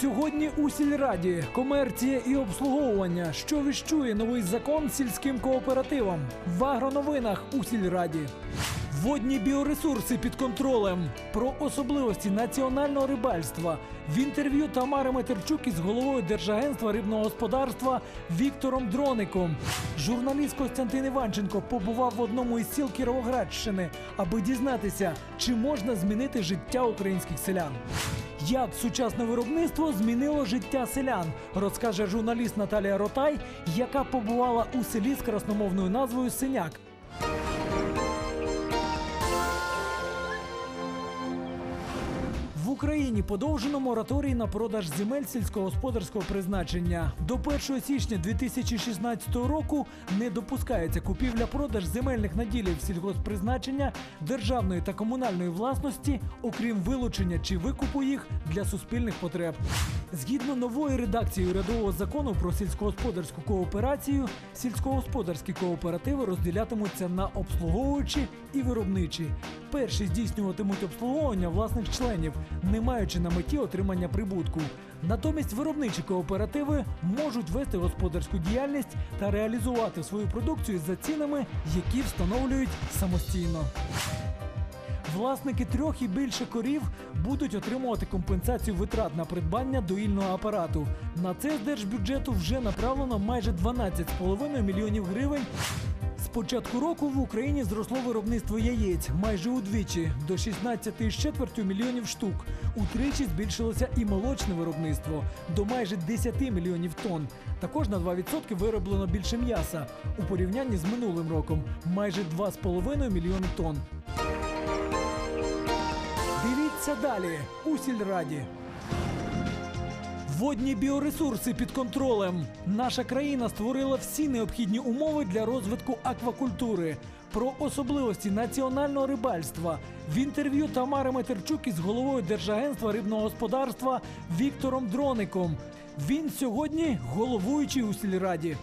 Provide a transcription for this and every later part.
Сьогодні у сільраді комерція і обслуговування. Що віщує новий закон сільським кооперативам? В агроновинах у сільраді. Водні біоресурси під контролем. Про особливості національного рибальства. В інтерв'ю Тамари Метерчук із головою Держагентства рибного господарства Віктором Дроником. Журналіст Костянтин Іванченко побував в одному із сіл Кіровоградщини, аби дізнатися, чи можна змінити життя українських селян. Як сучасне виробництво змінило життя селян, розкаже журналіст Наталія Ротай, яка побувала у селі з красномовною назвою Синяк. Україні подовжено мораторій на продаж земель сільськогосподарського призначення. До 1 січня 2016 року не допускається купівля-продаж земельних наділів сільгоспризначення державної та комунальної власності, окрім вилучення чи викупу їх для суспільних потреб. Згідно нової редакції урядового закону про сільськогосподарську кооперацію, сільськогосподарські кооперативи розділятимуться на обслуговуючі і виробничі. Перші здійснюватимуть обслуговування власних членів, не маючи на меті отримання прибутку. Натомість виробничі кооперативи можуть вести господарську діяльність та реалізувати свою продукцію за цінами, які встановлюють самостійно. Власники трьох і більше корів будуть отримувати компенсацію витрат на придбання доїльного апарату. На це з держбюджету вже направлено майже 12,5 мільйонів гривень. З початку року в Україні зросло виробництво яєць майже удвічі до 16,4 мільйонів штук. Утричі збільшилося і молочне виробництво до майже 10 мільйонів тонн. Також на 2% вироблено більше м'яса у порівнянні з минулим роком майже 2,5 мільйони тонн. Дивіться далі у сільраді. Водні біоресурси під контролем. Наша країна створила всі необхідні умови для розвитку аквакультури. Про особливості національного рибальства в інтерв'ю Тамари Метерчук із головою Держагентства рибного господарства Віктором Дроником. Він сьогодні головуючий у сільраді.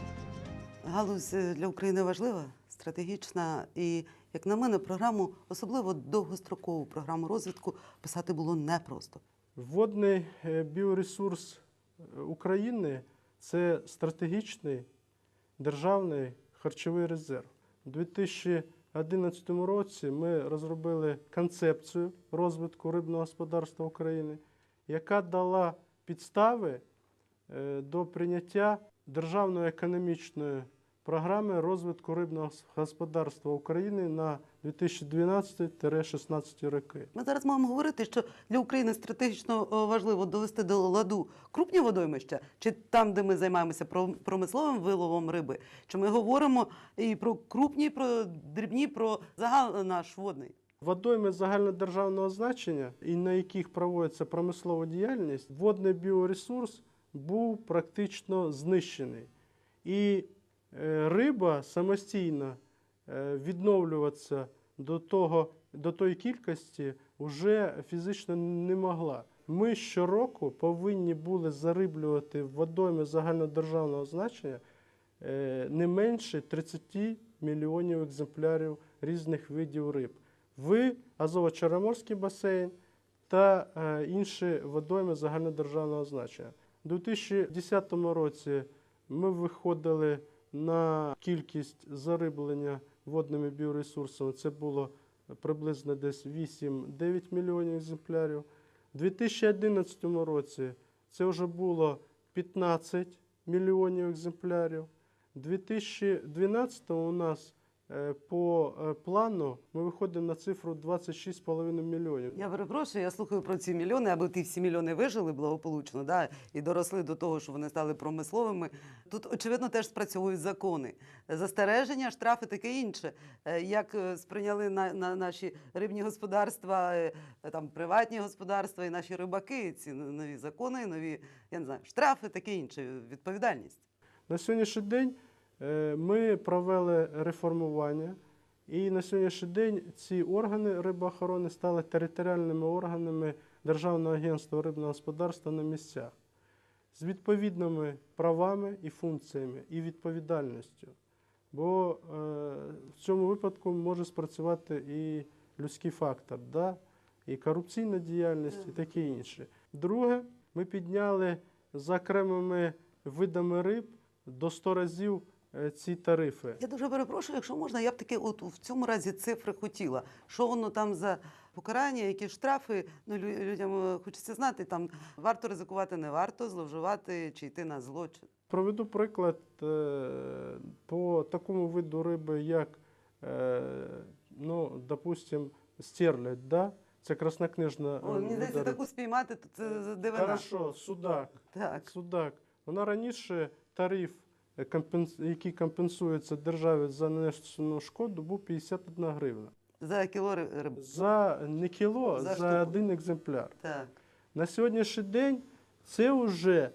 Галузь е, для України важлива, стратегічна і, як на мене, програму, особливо довгострокову програму розвитку, писати було непросто. Водний е, біоресурс е, України це стратегічний державний харчовий резерв. У 2011 році ми розробили концепцію розвитку рибного господарства України, яка дала підстави е, до прийняття державної економічної програми розвитку рибного господарства України на 2012-16 роки. Ми зараз маємо говорити, що для України стратегічно е, важливо довести до ладу крупні водоймища, чи там, де ми займаємося пром- промисловим виловом риби, чи ми говоримо і про крупні, і про дрібні, про загал наш водний. Водойми загальнодержавного значення, і на яких проводиться промислова діяльність, водний біоресурс був практично знищений. І е, риба самостійно е, відновлюватися до, того, до тої кількості вже фізично не могла. Ми щороку повинні були зариблювати в водойми загальнодержавного значення е, не менше 30 мільйонів екземплярів різних видів риб в Азово-Чорноморський басейн та е, інші водойми загальнодержавного значення. У 2010 році ми виходили на кількість зариблення водними біоресурсами. Це було приблизно десь 8-9 мільйонів екземплярів. У 2011 році це вже було 15 мільйонів екземплярів. У 2012 у нас по е, плану ми виходимо на цифру 26,5 мільйонів. Я перепрошую, я слухаю про ці мільйони, аби ті всі мільйони вижили благополучно, да, і доросли до того, що вони стали промисловими. Тут, очевидно, теж спрацьовують закони. Застереження, штрафи, таке інше. Е, Як е, сприйняли на, на наші рибні господарства, е, там приватні господарства і наші рибаки, ці нові закони, нові, я не знаю, штрафи, таке інше, відповідальність. На сьогоднішній день е, ми провели реформування, і на сьогоднішній день ці органи рибоохорони стали територіальними органами Державного агентства рибного господарства на місцях з відповідними правами і функціями і відповідальністю. Бо е, в цьому випадку може спрацювати і людський фактор, да? і корупційна діяльність, і таке інше. Друге, ми підняли за окремими видами риб до 100 разів е, ці тарифи. Я дуже перепрошую, якщо можна, я б таки от в цьому разі цифри хотіла. Що воно там за покарання, які штрафи? Ну, людям е, хочеться знати, там варто ризикувати, не варто, зловживати чи йти на злочин. Проведу приклад е, по такому виду риби, як, е, ну, допустим, стерлядь, да? це краснокнижна Ой, мені здається, таку спіймати, то це дивина. Хорошо, судак. Так. Судак. Вона раніше тариф, е, який компенсується державі за нанесену шкоду, був 51 гривна. За кіло ри- риби. За не кіло, За за, один екземпляр. Так. На сьогоднішній день це вже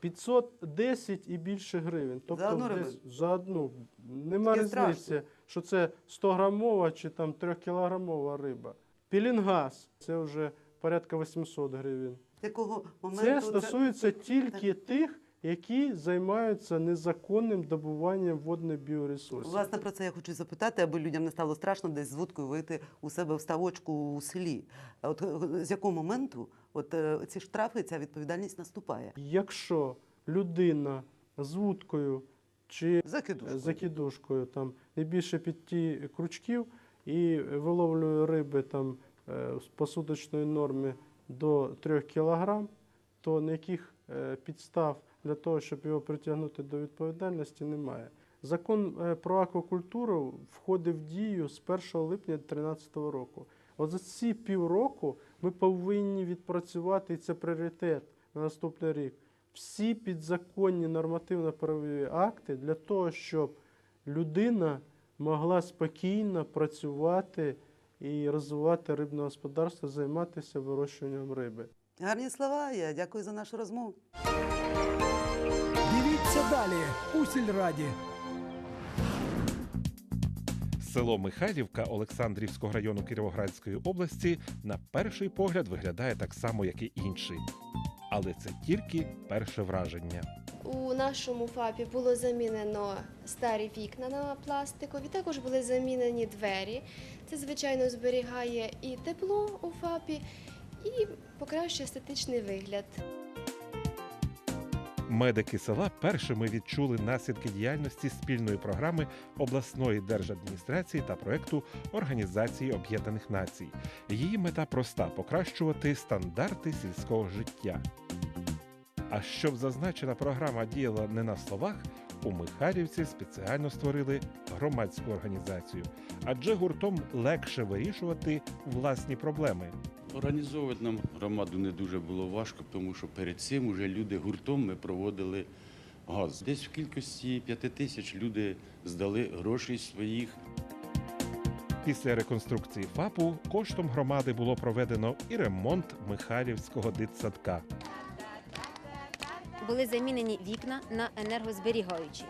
510 і більше гривень. Тобто одну десь за одну. Нема Таке різниці, страшно. що це 100 грамова чи там 3 кілограмова риба. Пілінгаз це вже порядка 800 гривень. З якого моменту Це стосується тільки тих, які займаються незаконним добуванням водних біоресурсів. Власне, про це я хочу запитати, аби людям не стало страшно десь з вудкою вийти у себе в ставочку у селі. От е, з якого моменту от е, ці штрафи, ця відповідальність наступає? Якщо людина з вудкою чи Закидушку. закидушкою там не більше п'яти крючків і виловлює риби там е, з посудочної норми до 3 кг, то ніяких е, підстав для того, щоб його притягнути до відповідальності, немає. Закон е, про аквакультуру входив в дію з 1 липня 2013 року. От за ці півроку ми повинні відпрацювати, і це пріоритет на наступний рік. Всі підзаконні нормативно-правові акти для того, щоб людина могла спокійно працювати і розвивати рибне господарство, займатися вирощуванням риби. Гарні слова. Я дякую за нашу розмову. Дивіться далі у сільраді. Село Михайлівка Олександрівського району Кіровоградської області на перший погляд виглядає так само, як і інші. Але це тільки перше враження. У нашому ФАПі було замінено старі вікна на пластикові, також були замінені двері. Це, звичайно, зберігає і тепло у ФАПі, і покращує естетичний вигляд. Медики села першими відчули наслідки діяльності спільної програми обласної держадміністрації та проекту Організації Об'єднаних Націй. Її мета проста покращувати стандарти сільського життя. А щоб зазначена програма діяла не на словах, у Михайлівці спеціально створили громадську організацію, адже гуртом легше вирішувати власні проблеми. Організовувати нам громаду не дуже було важко, тому що перед цим уже люди гуртом ми проводили газ. Десь в кількості п'яти тисяч люди здали грошей своїх. Після реконструкції ФАПу коштом громади було проведено і ремонт Михайлівського дитсадка. Були замінені вікна на енергозберігаючі,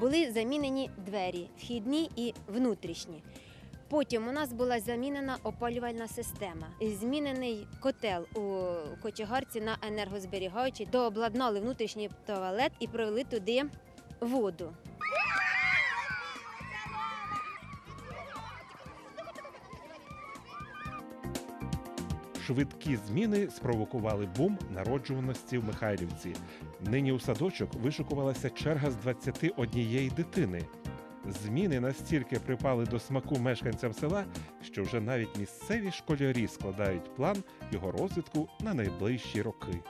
були замінені двері, вхідні і внутрішні. Потім у нас була замінена опалювальна система, змінений котел у кочегарці на енергозберігаючий, дообладнали внутрішній туалет і провели туди воду. Швидкі зміни спровокували бум народжуваності в Михайлівці. Нині у садочок вишукувалася черга з 21 дитини. Зміни настільки припали до смаку мешканцям села, що вже навіть місцеві школярі складають план його розвитку на найближчі роки.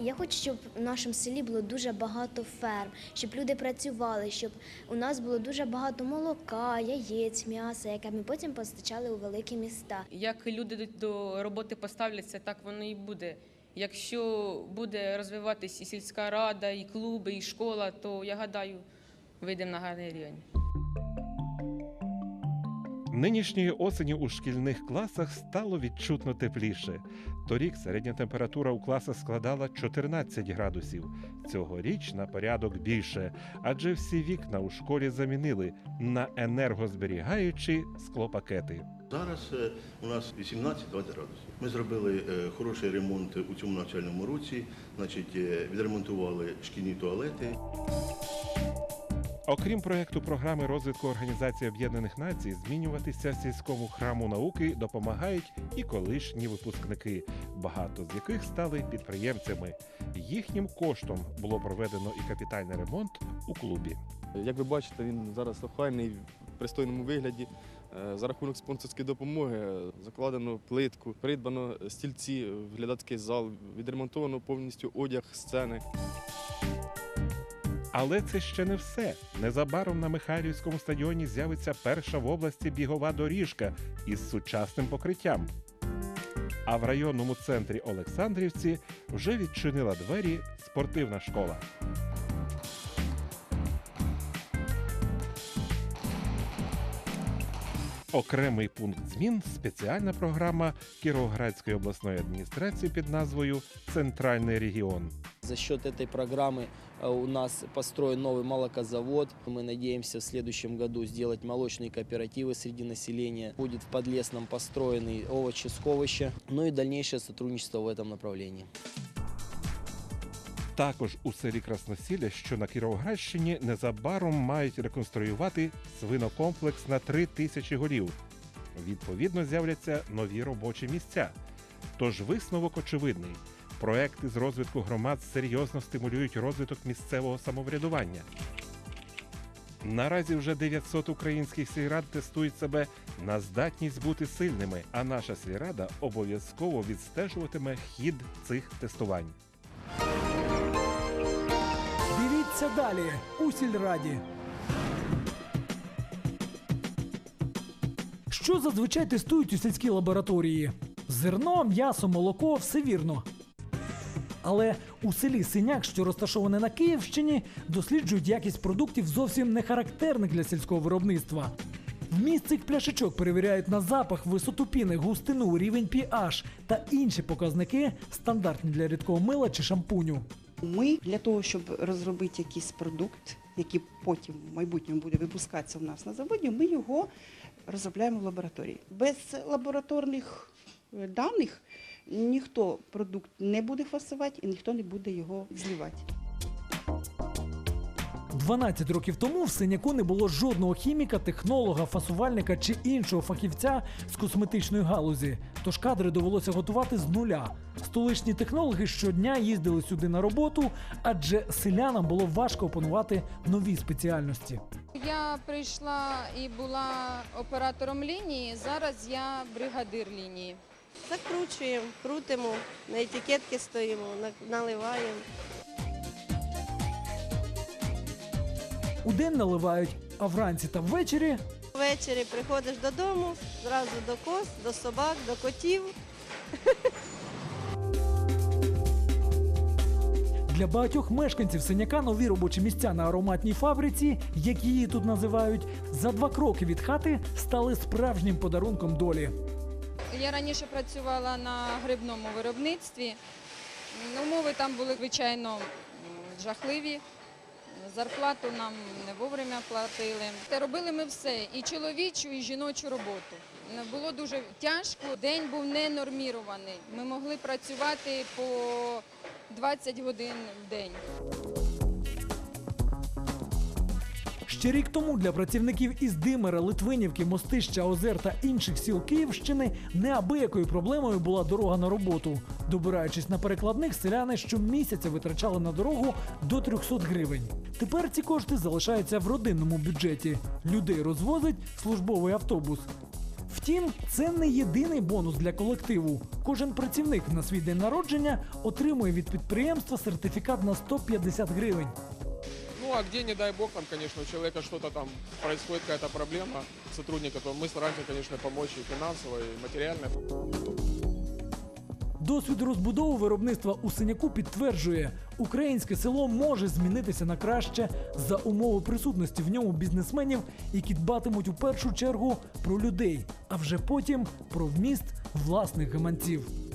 Я хочу, щоб в нашому селі було дуже багато ферм, щоб люди працювали, щоб у нас було дуже багато молока, яєць, м'яса, яке ми потім постачали у великі міста. Як люди до- роботи поставляться, так воно і буде. Якщо буде розвиватись і сільська рада, і клуби, і школа, то я гадаю, вийдемо на гарний рівень. Нинішньої осені у шкільних класах стало відчутно тепліше. Торік середня температура у класах складала 14 градусів. Цьогоріч на порядок більше, адже всі вікна у школі замінили на енергозберігаючі склопакети. Зараз е, у нас 18-20 градусів. Ми зробили е, хороший ремонт у цьому навчальному році. Значить, е, відремонтували шкільні туалети. Окрім проекту програми розвитку Організації Об'єднаних Націй, змінюватися сільському храму науки допомагають і колишні випускники, багато з яких стали підприємцями. Їхнім коштом було проведено і капітальний ремонт у клубі. Як ви бачите, він зараз охайний в пристойному вигляді. Е, За рахунок спонсорської допомоги закладено плитку, придбано стільці глядацький зал, відремонтовано повністю одяг сцени. Але це ще не все. Незабаром на Михайлівському стадіоні з'явиться перша в області бігова доріжка із сучасним покриттям. А в районному центрі Олександрівці вже відчинила двері спортивна школа. Окремий пункт змін спеціальна програма Кіровоградської обласної адміністрації під назвою Центральний регіон. За счет этой программы э, у нас построен новый молокозавод. Мы надеемся в следующем году сделать молочные кооперативы среди населения. Будет в Подлесном построенный овощесховище. Ну и дальнейшее сотрудничество в этом направлении. Також у селі Красносілля, що на Кіровоградщині, незабаром мають реконструювати свинокомплекс на три тисячі голів. Відповідно, з'являться нові робочі місця. Тож висновок очевидний: проекти з розвитку громад серйозно стимулюють розвиток місцевого самоврядування. Наразі вже 900 українських сільрад тестують себе на здатність бути сильними, а наша сільрада обов'язково відстежуватиме хід цих тестувань. Дивіться далі у сільраді. Що зазвичай тестують у сільській лабораторії? Зерно, м'ясо, молоко все вірно. Але у селі Синяк, що розташоване на Київщині, досліджують якість продуктів зовсім не характерних для сільського виробництва. Вміст цих пляшечок перевіряють на запах, висоту піни, густину, рівень pH та інші показники, стандартні для рідкого мила чи шампуню. Ми для того, щоб розробити якийсь продукт, який потім в майбутньому буде випускатися у нас на заводі, ми його розробляємо в лабораторії. Без лабораторних е, даних ніхто продукт не буде фасувати і ніхто не буде його злівати. 12 років тому в синяку не було жодного хіміка, технолога, фасувальника чи іншого фахівця з косметичної галузі. Тож кадри довелося готувати з нуля. Столичні технологи щодня їздили сюди на роботу, адже селянам було важко опанувати нові спеціальності. Я прийшла і була оператором лінії. Зараз я бригадир лінії. Закручуємо, крутимо, на етикетки стоїмо, на- наливаємо. Удень наливають, а вранці та ввечері Ввечері приходиш додому, зразу до коз, до собак, до котів. Для багатьох мешканців синяка нові робочі місця на ароматній фабриці, як її тут називають, за два кроки від хати стали справжнім подарунком долі. Я раніше працювала на грибному виробництві. Умови там були, звичайно, жахливі. Зарплату нам не вовремя платили. Робили ми все і чоловічу, і жіночу роботу. Було дуже тяжко. День був не нормірований. Ми могли працювати по 20 годин в день. Ще рік тому для працівників із Димера, Литвинівки, Мостища, Озер та інших сіл Київщини неабиякою проблемою була дорога на роботу. Добираючись на перекладних, селяни щомісяця витрачали на дорогу до 300 гривень. Тепер ці кошти залишаються в родинному бюджеті. Людей розвозить службовий автобус. Втім, це не єдиний бонус для колективу. Кожен працівник на свій день народження отримує від підприємства сертифікат на 150 гривень. Ну а где, не дай бог, там, конечно, у человека что-то там происходит, какая-то проблема сотрудника, то мы стараемся, конечно, помочь и финансово, и материально. Досвід розбудови виробництва у синяку підтверджує, українське село може змінитися на краще за умови присутності в ньому бізнесменів, які дбатимуть у першу чергу про людей, а вже потім про вміст власних гаманців.